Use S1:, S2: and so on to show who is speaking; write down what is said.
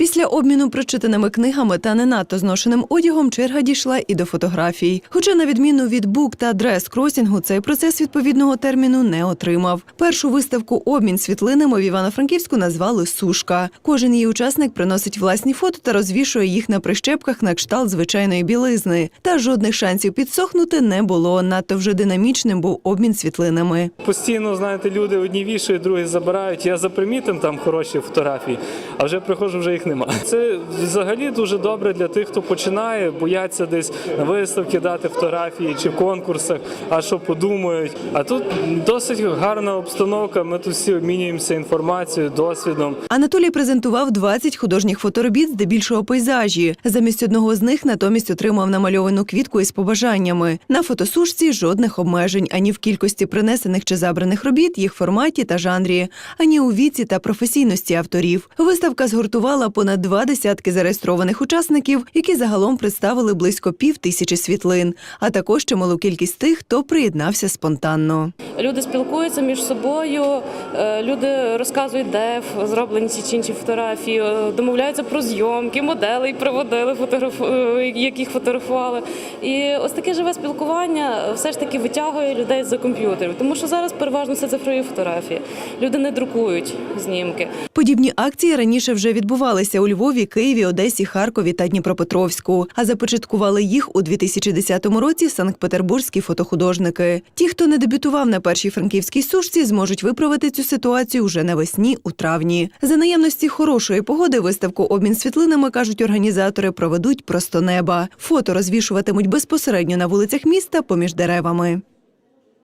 S1: Після обміну прочитаними книгами та не надто зношеним одягом черга дійшла і до фотографій. Хоча, на відміну від бук та дрес-кросінгу, цей процес відповідного терміну не отримав. Першу виставку обмін світлинами в Івано-Франківську назвали Сушка. Кожен її учасник приносить власні фото та розвішує їх на прищепках на кшталт звичайної білизни. Та жодних шансів підсохнути не було. Надто вже динамічним був обмін світлинами.
S2: Постійно, знаєте, люди одні вішають, другі забирають. Я запримітив там хороші фотографії, а вже приходжу, вже їх нема. Це взагалі дуже добре для тих, хто починає, бояться десь на виставки дати фотографії чи в конкурсах, а що подумають. А тут досить гарна обстановка. Ми тут всі обмінюємося інформацією, досвідом.
S1: Анатолій презентував 20 художніх фоторобіт, здебільшого пейзажі. Замість одного з них натомість отримав намальовану квітку із побажаннями. На фотосушці жодних обмежень ані в кількості принесених чи забраних робіт, їх форматі та жанрі, ані у віці та професійності авторів. Виставка згуртувала понад два десятки зареєстрованих учасників, які загалом представили близько пів тисячі світлин, а також чималу кількість тих, хто приєднався спонтанно.
S3: Люди спілкуються між собою, е, люди розказують, де зроблені ці чи інші фотографії, е, домовляються про зйомки, моделей приводили, фотограф... е, яких фотографували. І ось таке живе спілкування все ж таки витягує людей за комп'ютерів, тому що зараз переважно це цифрові фотографії. Люди не друкують знімки.
S1: Подібні акції раніше вже відбувалися у Львові, Києві, Одесі, Харкові та Дніпропетровську. А започаткували їх у 2010 році санкт-петербурзькі фотохудожники. Ті, хто не дебютував на першій франківській сушці, зможуть виправити цю ситуацію вже навесні у травні. За наявності хорошої погоди виставку обмін світлинами кажуть організатори проведуть просто неба. Фото розвішуватимуть безпосередньо на вулицях міста поміж деревами.